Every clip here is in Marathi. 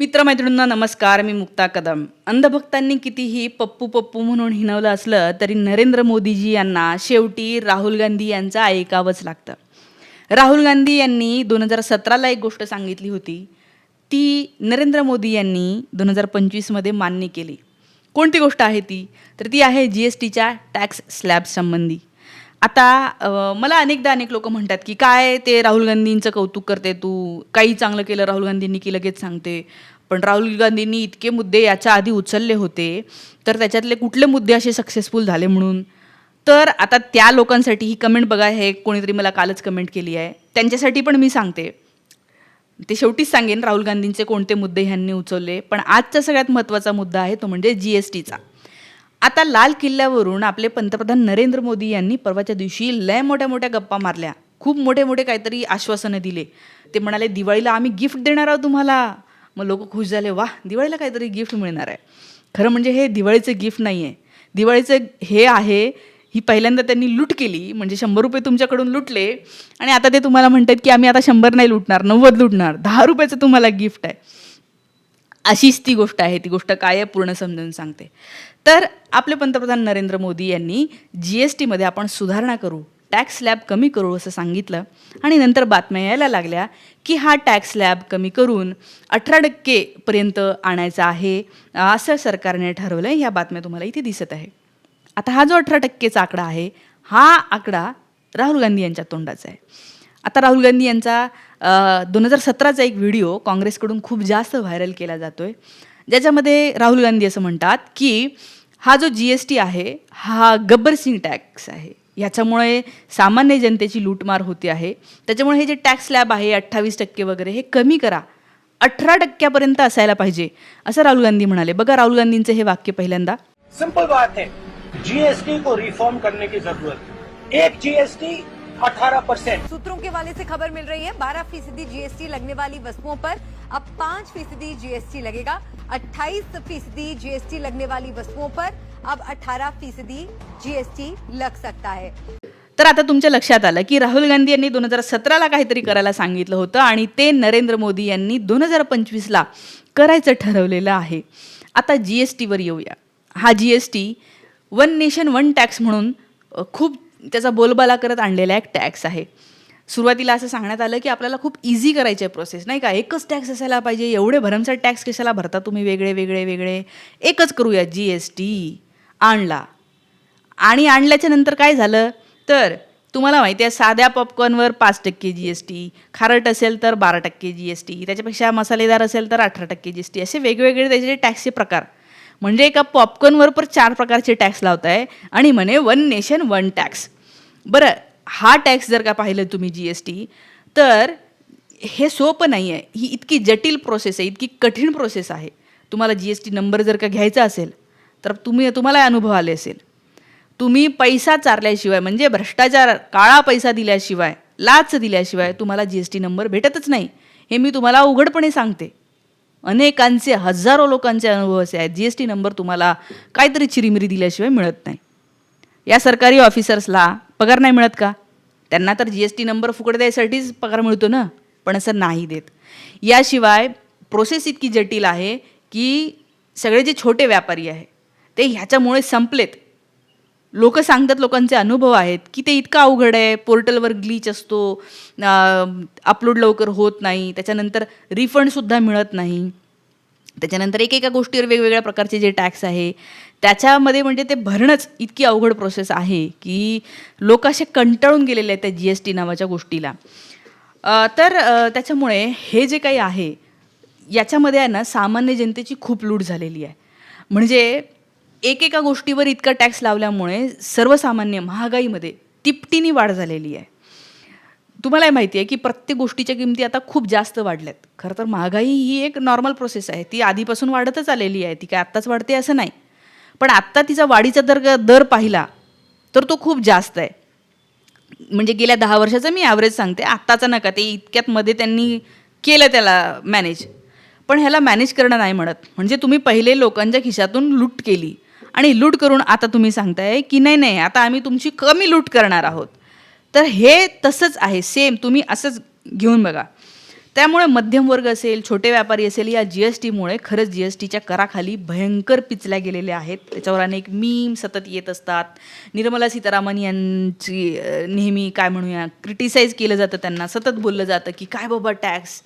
मित्रमैत्रिणींना नमस्कार. मी मुक्ता कदम. अंधभक्तांनी कितीही पप्पू पप्पू म्हणून हिनवलं असलं तरी नरेंद्र मोदीजी यांना शेवटी राहुल गांधी यांचं ऐकावंच लागतं. राहुल गांधी यांनी दोन हजार सतराला एक गोष्ट सांगितली होती. ती नरेंद्र मोदी यांनी दोन हजार पंचवीसमध्ये मान्य केली. कोणती गोष्ट आहे ती? तर ती आहे जी एस टीच्या टॅक्स स्लॅब संबंधी. आता मला अनेकदा अनेक लोक म्हणतात की काय ते राहुल गांधींचं कौतुक करते तू? काही चांगलं केलं राहुल गांधींनी की लगेच सांगते? पण राहुल गांधींनी इतके मुद्दे याच्या आधी उचलले होते तर त्याच्यातले कुठले मुद्दे असे सक्सेसफुल झाले म्हणून? तर आता त्या लोकांसाठी ही कमेंट बघा हे कोणीतरी मला कालच कमेंट केली आहे. त्यांच्यासाठी पण मी सांगते. ते शेवटीच सांगेन राहुल गांधींचे कोणते मुद्दे ह्यांनी उचलले पण आजचा सगळ्यात महत्त्वाचा मुद्दा आहे तो म्हणजे जी एस टीचा आता लाल किल्ल्यावरून आपले पंतप्रधान नरेंद्र मोदी यांनी परवाच्या दिवशी लय मोठ्या मोठ्या गप्पा मारल्या. खूप मोठे मोठे काहीतरी आश्वासनं दिले. ते म्हणाले दिवाळीला आम्ही गिफ्ट देणार आहोत तुम्हाला. मग लोक खुश झाले वा दिवाळीला काहीतरी गिफ्ट मिळणार आहे. खरं म्हणजे हे दिवाळीचं गिफ्ट नाही आहे दिवाळीचं हे आहे ही पहिल्यांदा त्यांनी लूट केली म्हणजे शंभर रुपये तुमच्याकडून लुटले आणि आता ते तुम्हाला म्हणतात की आम्ही आता शंभर नाही लुटणार नव्वद लुटणार दहा रुपयाचं तुम्हाला गिफ्ट आहे. अशीच ती गोष्ट आहे ती गोष्ट काय आहे पूर्ण समजून सांगते. तर आपले पंतप्रधान नरेंद्र मोदी यांनी जी एस टीमध्ये आपण सुधारणा करू टॅक्स स्लॅब कमी करू असं सांगितलं आणि नंतर बातम्या यायला लागल्या की हा टॅक्स स्लॅब कमी करून अठरा टक्केपर्यंत आणायचा आहे असं सरकारने ठरवलं आहे ह्या बातम्या तुम्हाला इथे दिसत आहे. आता हा जो अठरा टक्केचा आकडा आहे हा आकडा राहुल गांधी यांच्या तोंडाचा आहे. आता राहुल गांधी यांचा दोन हजार सतराचा एक व्हिडिओ काँग्रेसकडून खूप जास्त व्हायरल केला जातो आहे ज्याच्यामध्ये राहुल गांधी असं म्हणतात की हा जो जी एस टी आहे हा गब्बर सिंग टॅक्स आहे. ह्याच्यामुळे सामान्य जनतेची लूटमार होते आहे. त्याच्यामुळे हे जे टॅक्स स्लॅब आहे अठ्ठावीस टक्के वगैरे हे कमी करा. अठरा टक्क्यापर्यंत असायला पाहिजे. असं राहुल गांधी म्हणाले. बघा राहुल गांधींचं हे वाक्य पहिल्यांदा. सिंपल बात है जीएसटी को रिफॉर्म करने की जरूरत एक जीएसटी 18 परसेंट। सूत्रों के वाले से खबर मिल रही है 12 फीसदी जीएसटी लगने वाली वस्तुओं पर अब 5 फीसदी जीएसटी लगेगा। 28 फीसदी जीएसटी लगने वाली वस्तुओं पर अब 18 फीसदी जीएसटी लग सकता है। तर आता तुमच्या लक्षात आलं की राहुल गांधी यांनी दोन हजार सतराला काहीतरी करायला सांगितलं होतं आणि ते नरेंद्र मोदी यांनी दोन हजार पंचवीसला करायचं ठरवलेलं आहे. आता जी एस टीवर येऊया. हा G S T one nation one tax म्हणून खूप त्याचा बोलबाला करत आणलेला एक टॅक्स आहे. सुरुवातीला असं सांगण्यात आलं की आपल्याला खूप इझी करायची आहे प्रोसेस नाही का? एकच टॅक्स असायला पाहिजे. एवढे भरमसाठ टॅक्स कशाला भरता तुम्ही? वेगळे वेगळे वेगळे. एकच करूया जी एस टी आणला. आणि आणल्याच्या नंतर काय झालं? तर तुम्हाला माहिती आहे साध्या पॉपकॉर्नवर पाच टक्के जी एस टी खारट असेल तर बारा टक्के जी एस टी त्याच्यापेक्षा मसालेदार असेल तर अठरा टक्के जी एस टी असे वेगवेगळे त्याचे टॅक्सचे प्रकार. म्हणजे एका पॉपकॉर्नवर पण चार प्रकारचे टॅक्स लावताय. आणि म्हणे वन नेशन वन टॅक्स बरं हा टॅक्स जर का पाहिलं तुम्ही जी एस टी तर हे सोपं नाही आहे ही इतकी जटिल प्रोसेस आहे इतकी कठीण प्रोसेस आहे. तुम्हाला जी एस टी नंबर जर का घ्यायचा असेल तर तुम्ही तुम्हाला अनुभव आले असेल. तुम्ही पैसा चारल्याशिवाय म्हणजे भ्रष्टाचार काळा पैसा दिल्याशिवाय लाच दिल्याशिवाय तुम्हाला जी एस टी नंबर भेटतच नाही. हे मी तुम्हाला उघडपणे सांगते. अनेकांचे हजारो लोकांचे अनुभव असे आहेत. जी एस टी नंबर तुम्हाला काहीतरी चिरीमिरी दिल्याशिवाय मिळत नाही. या सरकारी ऑफिसर्सला पगार नाही मिळत का? त्यांना तर जी एस टी नंबर फुकट द्यायसाठीच पगार मिळतो ना? पण असं नाही देत. याशिवाय प्रोसेस इतकी जटिल आहे की सगळे जे छोटे व्यापारी आहे ते ह्याच्यामुळे संपलेत. लोक सांगतात लोकांचे अनुभव आहेत की ते इतकं अवघड आहे पोर्टलवर ग्लीच असतो अपलोड लवकर होत नाही त्याच्यानंतर रिफंडसुद्धा मिळत नाही. त्याच्यानंतर एकेका गोष्टीवर वेगवेगळ्या प्रकारचे जे टॅक्स आहे त्याच्यामध्ये म्हणजे ते भरणंच इतकी अवघड प्रोसेस आहे की लोक असे कंटाळून गेलेले आहेत त्या जी एस टी नावाच्या गोष्टीला. तर त्याच्यामुळे हे जे काही आहे याच्यामध्ये आहे ना सामान्य जनतेची खूप लूट झालेली आहे. म्हणजे एकेका गोष्टीवर इतका टॅक्स लावल्यामुळे सर्वसामान्य महागाईमध्ये तिपटीने वाढ झालेली आहे. तुम्हाला माहिती आहे की प्रत्येक गोष्टीच्या किमती आता खूप जास्त वाढल्यात. खरं तर महागाई ही एक नॉर्मल प्रोसेस आहे. ती आधीपासून वाढतच आलेली आहे. ती काय आत्ताच वाढते असं नाही. पण आत्ता तिचा वाढीचा दर दर पाहिला तर तो खूप जास्त आहे. म्हणजे गेल्या दहा वर्षाचं मी ॲव्हरेज सांगते. आत्ताचा नका. ते इतक्यात मध्ये त्यांनी केलं त्याला मॅनेज पण ह्याला मॅनेज करणं नाही म्हणत. म्हणजे तुम्ही पहिले लोकांच्या खिशातून लूट केली. आणि लूट करून आता तुम्ही सांगताय की नाही नाही आता आम्ही तुमची कमी लूट करणार आहोत. तर हे तसंच आहे सेम तुम्ही असंच घेऊन बघा. त्यामुळे मध्यमवर्ग असेल छोटे व्यापारी असेल या जी एस टीमुळे खरंच जी एस टीच्या कराखाली भयंकर पिचल्या गेलेल्या आहेत. त्याच्यावर अनेक मीम सतत येत असतात. निर्मला सीतारामन यांची नेहमी काय म्हणूया क्रिटिसाइज केलं जातं त्यांना. सतत बोललं जातं की काय बाबा टॅक्स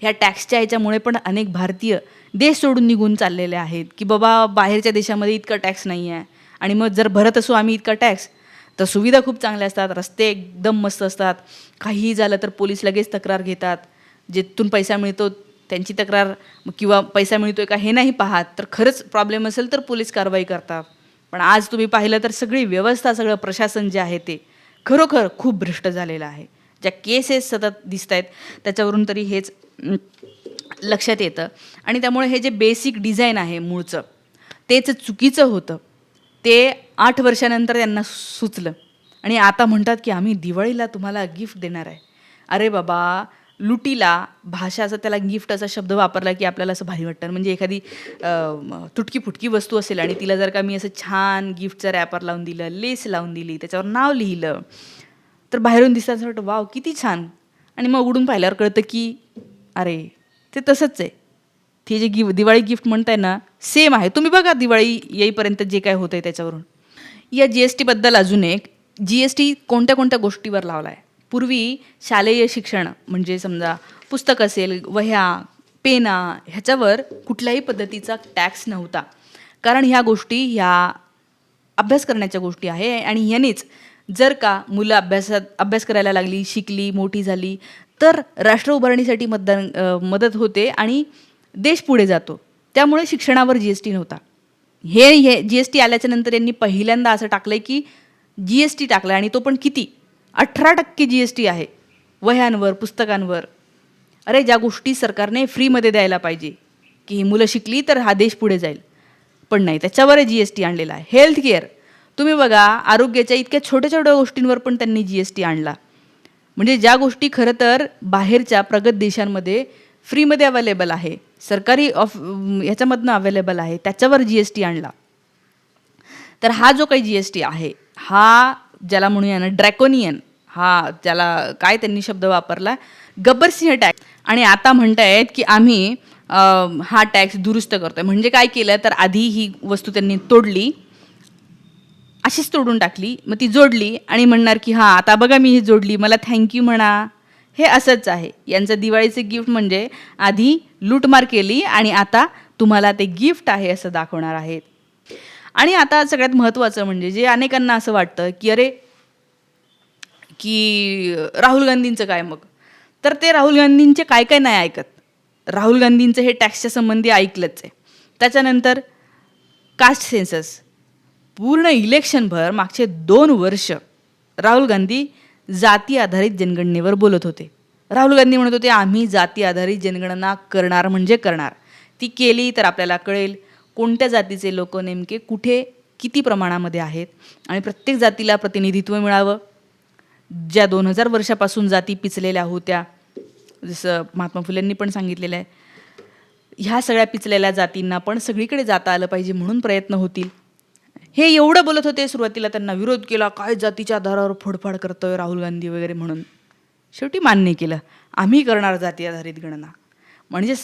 ह्या टॅक्सच्या ह्याच्यामुळे पण अनेक भारतीय देश सोडून निघून चाललेले आहेत की बाबा बाहेरच्या देशामध्ये इतका टॅक्स नाही आहे आणि मग जर भरत असू आम्ही इतका टॅक्स तर सुविधा खूप चांगल्या असतात रस्ते एकदम मस्त असतात. काहीही झालं तर पोलीस लगेच तक्रार घेतात. जिथून पैसा मिळतो त्यांची तक्रार किंवा पैसा मिळतोय का हे नाही पाहत. तर खरंच प्रॉब्लेम असेल तर पोलीस कारवाई करतात. पण आज तुम्ही पाहिलं तर सगळी व्यवस्था सगळं प्रशासन जे आहे ते खरोखर खूप भ्रष्ट झालेलं आहे. ज्या केसेस सतत दिसत आहेत त्याच्यावरून तरी हेच लक्षात येतं. आणि त्यामुळे हे जे बेसिक डिझाईन आहे मूळचं तेच चुकीचं होतं. ते आठ वर्षानंतर त्यांना सुचलं. आणि आता म्हणतात की आम्ही दिवाळीला तुम्हाला गिफ्ट देणार आहे. अरे बाबा लुटीला भाषा असं त्याला गिफ्ट असा शब्द वापरला की आपल्याला असं भारी वाटतं. म्हणजे एखादी तुटकी फुटकी वस्तू असेल आणि तिला जर का मी असं छान गिफ्टचं रॅपर लावून दिलं लेस लावून दिली त्याच्यावर नाव लिहिलं तर बाहेरून दिसतं असं वाटतं वाव किती छान. आणि मग उघडून पाहिल्यावर कळतं की अरे ते तसंच आहे. ते जे गिफ्ट दिवाळी गिफ्ट म्हणताय ना सेम आहे. तुम्ही बघा दिवाळी येईपर्यंत जे काय होतं आहे त्याच्यावरून. या जी एस टीबद्दल अजून एक. जी एस टी कोणत्या कोणत्या गोष्टीवर लावला आहे पूर्वी शालेय शिक्षण म्हणजे समजा पुस्तक असेल वह्या पेना ह्याच्यावर कुठल्याही पद्धतीचा टॅक्स नव्हता. कारण ह्या गोष्टी ह्या अभ्यास करण्याच्या गोष्टी आहे आणि ह्यानेच जर का मुलं अभ्यासात अभ्यास करायला लागली शिकली मोठी झाली तर राष्ट्र उभारणीसाठी मतदान मदत होते आणि देश पुढे जातो. त्यामुळे शिक्षणावर जी एस टी नव्हता. हे हे जी एस टी आल्याच्यानंतर यांनी पहिल्यांदा असं टाकलं आहे की जी एस टी टाकलं आणि तो पण किती? अठरा टक्के जी एस टी आहे. वह्यांवर पुस्तकांवर. अरे ज्या गोष्टी सरकारने फ्रीमध्ये द्यायला पाहिजे की ही मुलं शिकली तर हा देश पुढे जाईल. पण नाही त्याच्यावर जी एस टी आणलेला आहे. हेल्थ केअर तुम्ही बघा आरोग्याच्या इतक्या छोट्या छोट्या गोष्टींवर पण त्यांनी जी एस टी आणला. म्हणजे ज्या गोष्टी खरं तर बाहेरच्या प्रगत देशांमध्ये फ्रीमध्ये अवेलेबल आहे सरकारी ऑफ ह्याच्यामधनं अवेलेबल आहे त्याच्यावर जी एस टी आणला. तर हा जो काही जी एस टी आहे हा ज्याला म्हणूया ना ड्रॅकोनियन हा ज्याला काय त्यांनी शब्द वापरला गब्बरसिंह टॅक्स. आणि आता म्हणतायत की आम्ही हा टॅक्स दुरुस्त करतोय. म्हणजे काय केलं तर आधी ही वस्तू त्यांनी तोडली अशीच तोडून टाकली मग ती जोडली आणि म्हणणार की हां आता बघा मी ही जोडली मला थँक्यू म्हणा. हे असंच आहे. यांचं दिवाळीचे गिफ्ट म्हणजे आधी लूटमार केली आणि आता तुम्हाला ते गिफ्ट आहे असं दाखवणार आहेत. आणि आता सगळ्यात महत्त्वाचं म्हणजे जे अनेकांना असं वाटतं की अरे की राहुल गांधींचं काय मग? तर ते राहुल गांधींचे काय काय नाही ऐकत. राहुल गांधींचं हे टॅक्सच्या संबंधी ऐकलंच आहे. त्याच्यानंतर कास्ट सेन्सस पूर्ण इलेक्शनभर मागचे दोन वर्ष राहुल गांधी जाती आधारित जनगणनेवर बोलत होते. राहुल गांधी म्हणत होते आम्ही जाती आधारित जनगणना करणार म्हणजे करणार. ती केली तर आपल्याला कळेल कोणत्या जातीचे लोक नेमके कुठे किती प्रमाणामध्ये आहेत आणि प्रत्येक जातीला प्रतिनिधित्व मिळावं. ज्या दोन हजार वर्षापासून जाती पिचलेल्या होत्या जसं महात्मा फुलेंनी पण सांगितलेलं आहे ह्या सगळ्या पिचलेल्या जातींना पण सगळीकडे जाता आलं पाहिजे म्हणून प्रयत्न होतील. हे एवढं बोलत होते सुरुवातीला त्यांना विरोध केला काय जातीच्या आधारावर फोडफाड करतोय राहुल गांधी वगैरे म्हणून. शेवटी मान्य केलं. आम्ही करणार जाती आधारित गणना. म्हणजे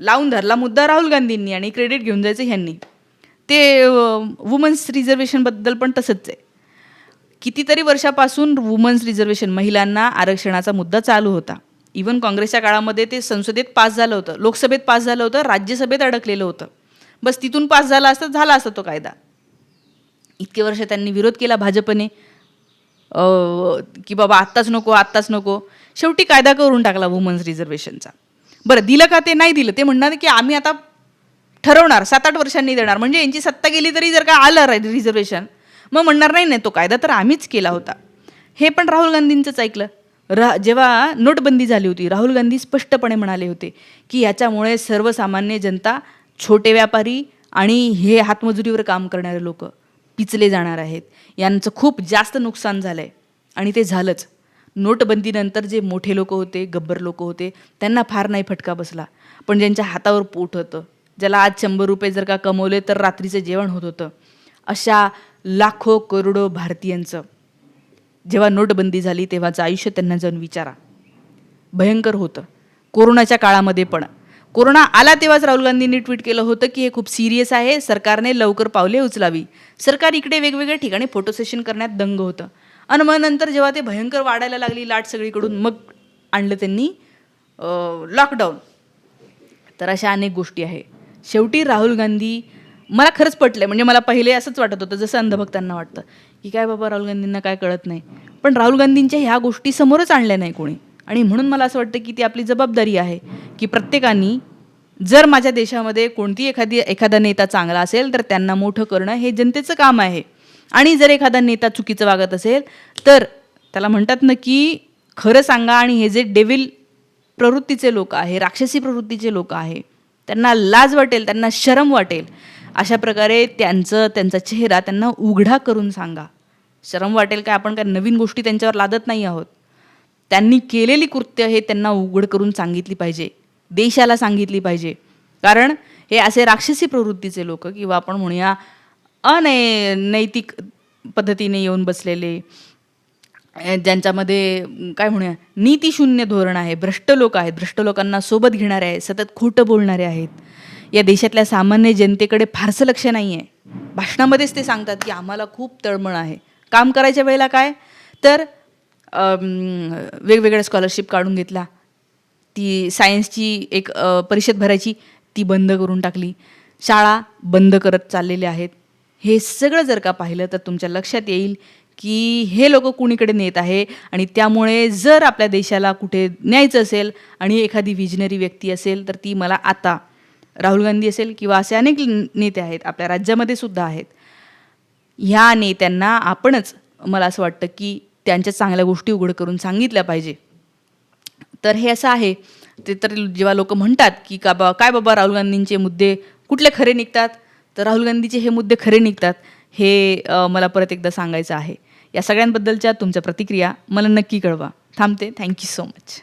लावून धरला मुद्दा राहुल गांधींनी आणि क्रेडिट घेऊन जायचं ह्यांनी. ते वुमन्स रिझर्वेशनबद्दल पण तसंच आहे. कितीतरी वर्षापासून वुमन्स रिझर्वेशन महिलांना आरक्षणाचा मुद्दा चालू होता. इवन काँग्रेसच्या काळामध्ये ते संसदेत पास झालं होतं लोकसभेत पास झालं होतं राज्यसभेत अडकलेलं होतं. बस तिथून पास झाला असता झाला असता तो कायदा. इतके वर्ष त्यांनी विरोध केला भाजपने. की बाबा आत्ताच नको आत्ताच नको. शेवटी कायदा करून टाकला वुमन्स रिझर्वेशनचा बरं दिलं का ते? नाही दिलं. ते म्हणणार की आम्ही आता ठरवणार सात आठ वर्षांनी देणार. म्हणजे यांची सत्ता गेली तरी जर का आलं रिझर्वेशन मग म्हणणार नाही नाही तो कायदा तर आम्हीच केला होता. हे पण राहुल गांधींचंच ऐकलं. रा जेव्हा नोटबंदी झाली होती राहुल गांधी स्पष्टपणे म्हणाले होते की याच्यामुळे सर्वसामान्य जनता छोटे व्यापारी आणि हे हातमजुरीवर काम करणारे लोक पिचले जाणार आहेत. यांचं खूप जास्त नुकसान झालं आहे आणि ते झालंच. नोटबंदीनंतर जे मोठे लोक होते गब्बर लोक होते त्यांना फार नाही फटका बसला. पण ज्यांच्या हातावर पोट होतं ज्याला आज शंभर रुपये जर का कमवले तर रात्रीचं जेवण होत होतं. अशा लाखो करोडो भारतीयांचं. जेव्हा नोटबंदी झाली तेव्हाचं आयुष्य त्यांना जाऊन विचारा. भयंकर होतं. कोरोनाच्या काळामध्ये पण. कोरोना आला तेव्हाच राहुल गांधींनी ट्विट केलं होतं की हे खूप सिरियस आहे. सरकारने लवकर पावले उचलावी. सरकार इकडे वेगवेगळ्या ठिकाणी फोटो सेशन करण्यात दंग होतं. आणि मग नंतर जेव्हा ते भयंकर वाढायला लागली लाट सगळीकडून मग आणलं त्यांनी लॉकडाऊन तर अशा अनेक गोष्टी आहे. शेवटी राहुल गांधी मला खरंच पटलं म्हणजे मला पहिले असंच वाटत होतं जसं अंधभक्तांना वाटतं की काय बाबा राहुल गांधींना काय कळत नाही. पण राहुल गांधींच्या ह्या गोष्टी समोरच आणल्या नाही कोणी. आणि म्हणून मला असं वाटतं की ती आपली जबाबदारी आहे की प्रत्येकाने जर माझ्या देशामध्ये कोणती एखादी एखादा नेता चांगला असेल तर त्यांना मोठं करणं हे जनतेचं काम आहे. आणि जर एखादा नेता चुकीचं वागत असेल तर त्याला म्हणतात ना की खरं सांगा आणि हे जे डेविल प्रवृत्तीचे लोक आहे राक्षसी प्रवृत्तीचे लोक आहे त्यांना लाज वाटेल त्यांना शरम वाटेल अशा प्रकारे त्यांचं त्यांचा चेहरा त्यांना उघडा करून सांगा. शरम वाटेल काय? आपण काय नवीन गोष्टी त्यांच्यावर लादत नाही आहोत. त्यांनी केलेली कृत्य हे त्यांना उघड करून सांगितली पाहिजे. देशाला सांगितली पाहिजे. कारण हे असे राक्षसी प्रवृत्तीचे लोक किंवा आपण म्हणूया अनै नैतिक पद्धतीने येऊन बसलेले ज्यांच्यामध्ये काय म्हणूया नीतीशून्य धोरण आहे भ्रष्ट लोक आहेत भ्रष्ट लोकांना सोबत घेणारे आहेत सतत खोटं बोलणारे आहेत. या देशातल्या सामान्य जनतेकडे फारसं लक्ष नाही आहे भाषणामध्येच ते सांगतात की आम्हाला खूप तळमळ आहे. काम करायच्या वेळेला काय? तर वेगवेगळ्या स्कॉलरशिप काढून घेतला. ती सायन्सची एक परिषद भरायची ती बंद करून टाकली. शाळा बंद करत चाललेल्या आहेत. हे सगळं जर का पाहिलं तर तुमच्या लक्षात येईल की हे लोक कुणीकडे नेत आहे आणि त्यामुळे जर आपल्या देशाला कुठे न्यायचं असेल आणि एखादी विजनरी व्यक्ती असेल तर ती मला आता राहुल गांधी असेल किंवा असे अनेक नेते आहेत आपल्या राज्यामध्ये सुद्धा आहेत. ह्या नेत्यांना आपणच मला असं वाटतं की त्यांच्या चांगल्या गोष्टी उघड करून सांगितल्या पाहिजे. तर हे असं आहे. ते तर जेव्हा लोक म्हणतात की का बा काय बाबा राहुल गांधींचे मुद्दे कुठले खरे निघतात? तर राहुल गांधीचे हे मुद्दे खरे निघतात. हे मला परत एकदा सांगायचं आहे. या सगळ्यांबद्दलच्या तुमच्या प्रतिक्रिया मला नक्की कळवा. थांबते. Thank you so much